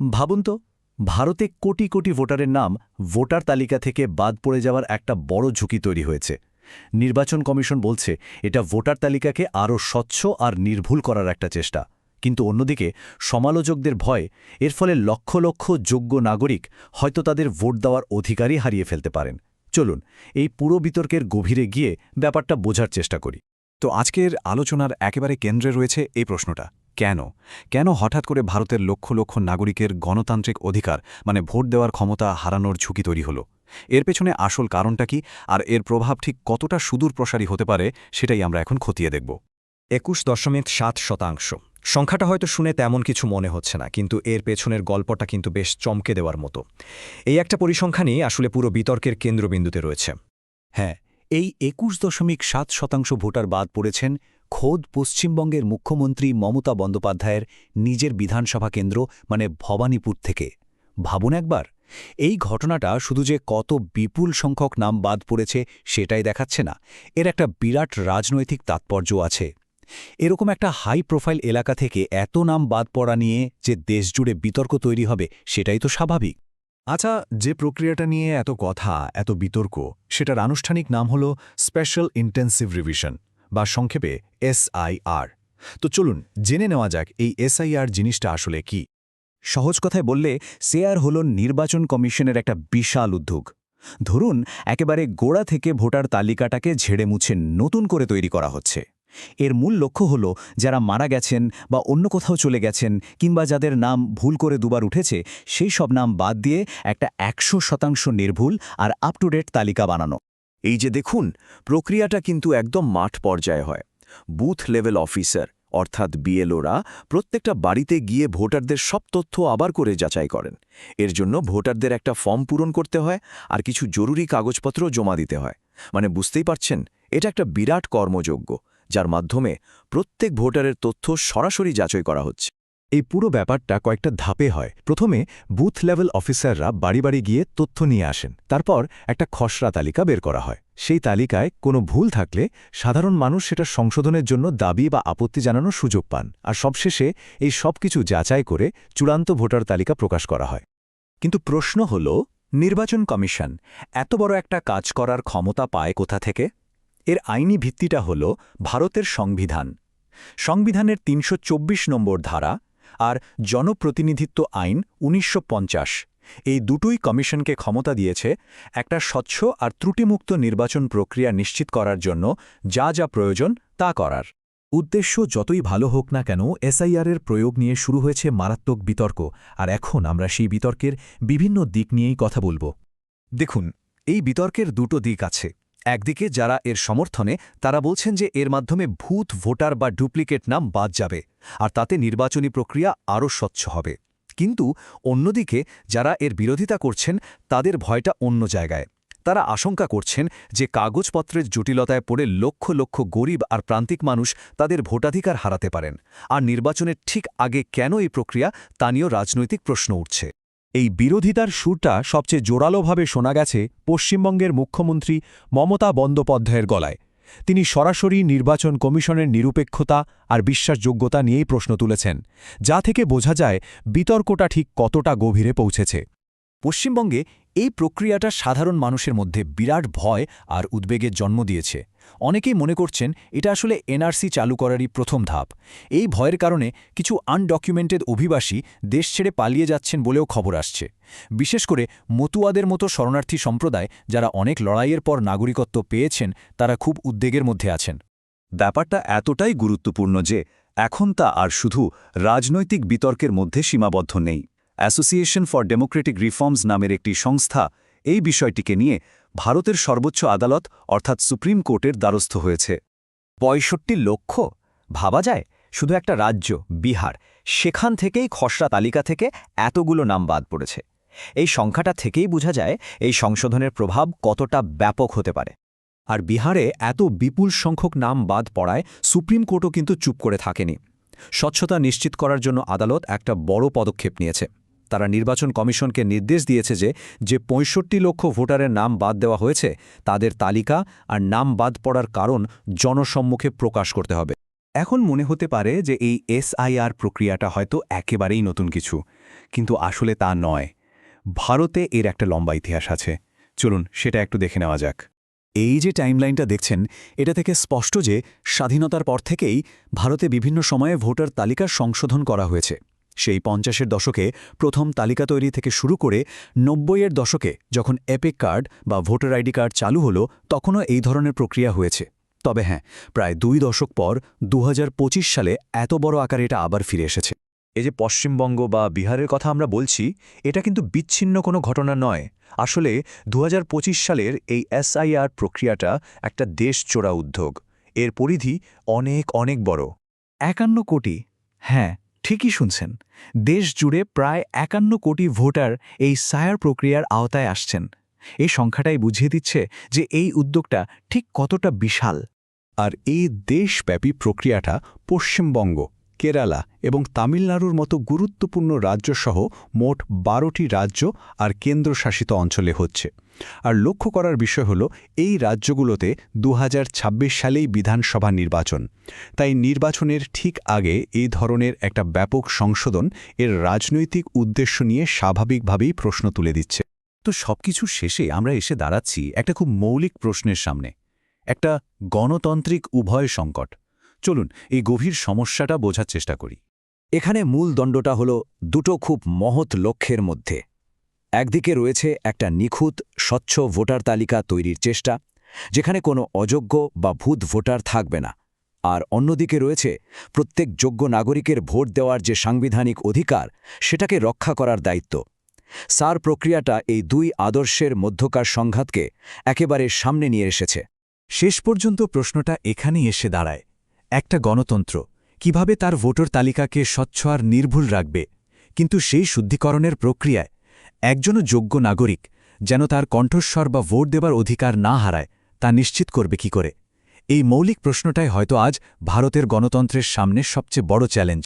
ভাবুন তো, ভারতে কোটি কোটি ভোটারের নাম ভোটার তালিকা থেকে বাদ পড়ে যাওয়ার একটা বড় ঝুঁকি তৈরি হয়েছে। নির্বাচন কমিশন বলছে এটা ভোটার তালিকাকে আরও স্বচ্ছ আর নির্ভুল করার একটা চেষ্টা। কিন্তু অন্যদিকে সমালোচকদের ভয়, এর ফলে লক্ষ লক্ষ যোগ্য নাগরিক হয়তো তাদের ভোট দেওয়ার অধিকারই হারিয়ে ফেলতে পারেন। চলুন, এই পুরো বিতর্কের গভীরে গিয়ে ব্যাপারটা বোঝার চেষ্টা করি। তো আজকের আলোচনার একেবারে কেন্দ্রে রয়েছে এই প্রশ্নটা। কেন? কেন হঠাৎ করে ভারতের লক্ষ লক্ষ নাগরিকের গণতান্ত্রিক অধিকার মানে ভোট দেওয়ার ক্ষমতা হারানোর ঝুঁকি তৈরি হলো? এর পেছনে আসল কারণটা কি? আর এর প্রভাব ঠিক কতটা সুদূর প্রসারী হতে পারে, সেটাই আমরা এখন খতিয়ে দেখব। একুশ দশমিক সাত শতাংশ। সংখ্যাটা হয়তো শুনে তেমন কিছু মনে হচ্ছে না, কিন্তু এর পেছনের গল্পটা কিন্তু বেশ চমকে দেওয়ার মতো। এই একটা পরিসংখ্যানই আসলে পুরো বিতর্কের কেন্দ্রবিন্দুতে রয়েছে। হ্যাঁ এই একুশ দশমিক সাত শতাংশ ভোটার বাদ পড়েছেন খোদ পশ্চিমবঙ্গের মুখ্যমন্ত্রী মমতা বন্দ্যোপাধ্যায়ের নিজের বিধানসভা কেন্দ্র মানে ভবানীপুর থেকে। ভাবুন একবার, এই ঘটনাটা শুধু যে কত বিপুল সংখ্যক নাম বাদ পড়েছে সেটাই দেখাচ্ছে না। এর একটা বিরাট রাজনৈতিক তাৎপর্য আছে। এরকম একটা হাই প্রোফাইল এলাকা থেকে এত নাম বাদ পড়া নিয়ে যে দেশজুড়ে বিতর্ক তৈরি হবে, সেটাই তো স্বাভাবিক। আচ্ছা যে প্রক্রিয়াটা নিয়ে এত কথা, এত বিতর্ক, সেটার আনুষ্ঠানিক নাম হল স্পেশাল ইন্টেন্সিভ রিভিশন। বা সংক্ষেপে এসআইআর তো চলুন, জেনে নেওয়া যাক এই এসআইআর জিনিসটা আসলে কি। সহজ কথায় বললে সেয়ার হল নির্বাচন কমিশনের একটা বিশাল উদ্যোগ। ধরুন, একেবারে গোড়া থেকে ভোটার তালিকাটাকে ঝেড়ে মুছে নতুন করে তৈরি করা হচ্ছে। এর মূল লক্ষ্য হল, যারা মারা গেছেন বা অন্য কোথাও চলে গেছেন কিংবা যাদের নাম ভুল করে দুবার উঠেছে, সেই সব নাম বাদ দিয়ে একটা একশো শতাংশ নির্ভুল আর আপ টু ডেট তালিকা বানানো। এই যে দেখুন, প্রক্রিয়াটা কিন্তু একদম মাঠ পর্যায়ে হয়। বুথ লেভেল অফিসার, অর্থাৎ বিএলওরা, প্রত্যেকটা বাড়িতে গিয়ে ভোটারদের সব তথ্য আবার করে যাচাই করেন। এর জন্য ভোটারদের একটা ফর্ম পূরণ করতে হয় আর কিছু জরুরি কাগজপত্র জমা দিতে হয়। মানে বুঝতেই পারছেন, এটা একটা বিরাট কর্মযোগ্য, যার মাধ্যমে প্রত্যেক ভোটারের তথ্য সরাসরি যাচাই করা হচ্ছে। এই পুরো ব্যাপারটা কয়েকটা ধাপে হয়। প্রথমে বুথ লেভেল অফিসাররা বাড়ি বাড়ি গিয়ে তথ্য নিয়ে আসেন। তারপর একটা খসড়া তালিকা বের করা হয়। সেই তালিকায় কোনো ভুল থাকলে সাধারণ মানুষ সেটা সংশোধনের জন্য দাবি বা আপত্তি জানানোর সুযোগ পান। আর সবশেষে এই সব কিছু যাচাই করে চূড়ান্ত ভোটার তালিকা প্রকাশ করা হয়। কিন্তু প্রশ্ন হল, নির্বাচন কমিশন এত বড় একটা কাজ করার ক্ষমতা পায় কোথা থেকে? এর আইনি ভিত্তিটা হল ভারতের সংবিধান। সংবিধানের তিনশো চব্বিশ নম্বর ধারা আর জনপ্রতিনিধিত্ব আইন উনিশশো পঞ্চাশ। এই দুটোই কমিশনকে ক্ষমতা দিয়েছে একটা স্বচ্ছ আর ত্রুটিমুক্ত নির্বাচন প্রক্রিয়া নিশ্চিত করার জন্য যা যা প্রয়োজন তা করার। উদ্দেশ্য যতই ভালো হোক না কেন, এসআইআরের প্রয়োগ নিয়ে শুরু হয়েছে মারাত্মক বিতর্ক, আর এখন আমরা সেই বিতর্কের বিভিন্ন দিক নিয়েই কথা বলব। দেখুন, এই বিতর্কের দুটো দিক আছে। একদিকে যারা এর সমর্থনে, তারা বলছেন যে এর মাধ্যমে ভূত, ভোটার বা ডুপ্লিকেট নাম বাদ যাবে, আর তাতে নির্বাচনী প্রক্রিয়া আরও স্বচ্ছ হবে। কিন্তু অন্যদিকে যারা এর বিরোধিতা করছেন, তাদের ভয়টা অন্য জায়গায়। তারা আশঙ্কা করছেন যে কাগজপত্রের জটিলতায় পড়ে লক্ষ লক্ষ গরিব আর প্রান্তিক মানুষ তাদের ভোটাধিকার হারাতে পারেন। আর নির্বাচনের ঠিক আগে কেন এই প্রক্রিয়া, তা নিয়েও রাজনৈতিক প্রশ্ন উঠছে। এই বিরোধিতার সুরটা সবচেয়ে জোরালোভাবে শোনা গেছে পশ্চিমবঙ্গের মুখ্যমন্ত্রী মমতা বন্দ্যোপাধ্যায়ের গলায়। তিনি সরাসরি নির্বাচন কমিশনের নিরপেক্ষতা আর বিশ্বাসযোগ্যতা নিয়েই প্রশ্ন তুলেছেন, যা থেকে বোঝা যায় বিতর্কটা ঠিক কতটা গভীরে পৌঁছেছে। পশ্চিমবঙ্গে এই প্রক্রিয়াটা সাধারণ মানুষের মধ্যে বিরাট ভয় আর উদ্বেগের জন্ম দিয়েছে। অনেকেই মনে করছেন এটা আসলে এনআরসি চালু করারই প্রথম ধাপ। এই ভয়ের কারণে কিছু আনডকুমেন্টেড অভিবাসী দেশ ছেড়ে পালিয়ে যাচ্ছেন বলেও খবর আসছে। বিশেষ করে মতুয়াদের মতো শরণার্থী সম্প্রদায় যারা অনেক লড়াইয়ের পর নাগরিকত্ব পেয়েছেন, তারা খুব উদ্বেগের মধ্যে আছেন। ব্যাপারটা এতটাই গুরুত্বপূর্ণ যে এখন তা আর শুধু রাজনৈতিক বিতর্কের মধ্যে সীমাবদ্ধ নেই। অ্যাসোসিয়েশন ফর ডেমোক্রেটিক রিফর্মস নামের একটি সংস্থা এই বিষয়টিকে নিয়ে ভারতের সর্বোচ্চ আদালত অর্থাৎ সুপ্রিম কোর্টের দ্বারস্থ হয়েছে। পঁয়ষট্টি লক্ষ? ভাবা যায়? শুধু একটা রাজ্য, বিহার। সেখান থেকেই খসড়া তালিকা থেকে এতগুলো নাম বাদ পড়েছে। এই সংখ্যাটা থেকেই বোঝা যায় এই সংশোধনের প্রভাব কতটা ব্যাপক হতে পারে। আর বিহারে এত বিপুল সংখ্যক নাম বাদ পড়ায় সুপ্রিম কোর্টও কিন্তু চুপ করে থাকেনি। স্বচ্ছতা নিশ্চিত করার জন্য আদালত একটা বড় পদক্ষেপ নিয়েছে। তারা নির্বাচন কমিশনকে নির্দেশ দিয়েছে যে যে পঁয়ষট্টি লক্ষ ভোটারের নাম বাদ দেওয়া হয়েছে, তাদের তালিকা আর নাম বাদ পড়ার কারণ জনসম্মুখে প্রকাশ করতে হবে। এখন মনে হতে পারে যে এই এসআইআর প্রক্রিয়াটা হয়তো একেবারেই নতুন কিছু, কিন্তু আসলে তা নয়। ভারতে এর একটা লম্বা ইতিহাস আছে। চলুন, সেটা একটু দেখে নেওয়া যাক। এই যে টাইমলাইনটা দেখছেন, এটা থেকে স্পষ্ট যে স্বাধীনতার পর থেকেই ভারতে বিভিন্ন সময়ে ভোটার তালিকা সংশোধন করা হয়েছে। সেই পঞ্চাশের দশকে প্রথম তালিকা তৈরি থেকে শুরু করে নব্বইয়ের দশকে যখন এপিক কার্ড বা ভোটার আইডি কার্ড চালু হলো, তখনও এই ধরনের প্রক্রিয়া হয়েছে। তবে হ্যাঁ প্রায় দুই দশক পর দু হাজার পঁচিশ সালে এত বড় আকারে এটা আবার ফিরে এসেছে। এই যে পশ্চিমবঙ্গ বা বিহারের কথা আমরা বলছি, এটা কিন্তু বিচ্ছিন্ন কোনো ঘটনা নয়। আসলে দু হাজার পঁচিশ সালের এই এসআইআর প্রক্রিয়াটা একটা দেশ চোরা উদ্যোগ। এর পরিধি অনেক অনেক বড়। একান্ন কোটি। হ্যাঁ ঠিকই শুনছেন। দেশ জুড়ে প্রায় একান্ন কোটি ভোটার এই সায়ার প্রক্রিয়ার আওতায় আসছেন। এই সংখ্যাটাই বুঝিয়ে দিচ্ছে যে এই উদ্যোগটা ঠিক কতটা বিশাল। আর এই দেশব্যাপী প্রক্রিয়াটা পশ্চিমবঙ্গ, কেরালা এবং তামিলনাড়ুর মতো গুরুত্বপূর্ণ রাজ্যসহ মোট বারোটি রাজ্য আর কেন্দ্রশাসিত অঞ্চলে হচ্ছে। আর লক্ষ্য করার বিষয় হল, এই রাজ্যগুলোতে দু হাজার ছাব্বিশ সালেই বিধানসভা নির্বাচন। তাই নির্বাচনের ঠিক আগে এই ধরনের একটা ব্যাপক সংশোধন এর রাজনৈতিক উদ্দেশ্য নিয়ে স্বাভাবিকভাবেই প্রশ্ন তুলে দিচ্ছে। তো সবকিছু শেষে আমরা এসে দাঁড়াচ্ছি একটা খুব মৌলিক প্রশ্নের সামনে। একটা গণতান্ত্রিক উভয় সংকট। চলুন, এই গভীর সমস্যাটা বোঝার চেষ্টা করি। এখানে মূল দণ্ডটা হল দুটো খুব মহৎ লক্ষ্যের মধ্যে। একদিকে রয়েছে একটা নিখুঁত, স্বচ্ছ ভোটার তালিকা তৈরির চেষ্টা, যেখানে কোনো অযোগ্য বা ভূত ভোটার থাকবে না। আর অন্যদিকে রয়েছে প্রত্যেক যোগ্য নাগরিকের ভোট দেওয়ার যে সাংবিধানিক অধিকার, সেটাকে রক্ষা করার দায়িত্ব। সার প্রক্রিয়াটা এই দুই আদর্শের মধ্যকার সংঘাতকে একেবারে সামনে নিয়ে এসেছে। শেষ পর্যন্ত প্রশ্নটা এখানেই এসে দাঁড়ায়। একটা গণতন্ত্র, কীভাবে তার ভোটার তালিকাকে স্বচ্ছ আর নির্ভুল রাখবে? কিন্তু সেই শুদ্ধিকরণের প্রক্রিয়ায় একজনও যোগ্য নাগরিক যেন তার কণ্ঠস্বর বা ভোট দেবার অধিকার না হারায়, তা নিশ্চিত করবে কি করে? এই মৌলিক প্রশ্নটাই হয়তো আজ ভারতের গণতন্ত্রের সামনে সবচেয়ে বড় চ্যালেঞ্জ।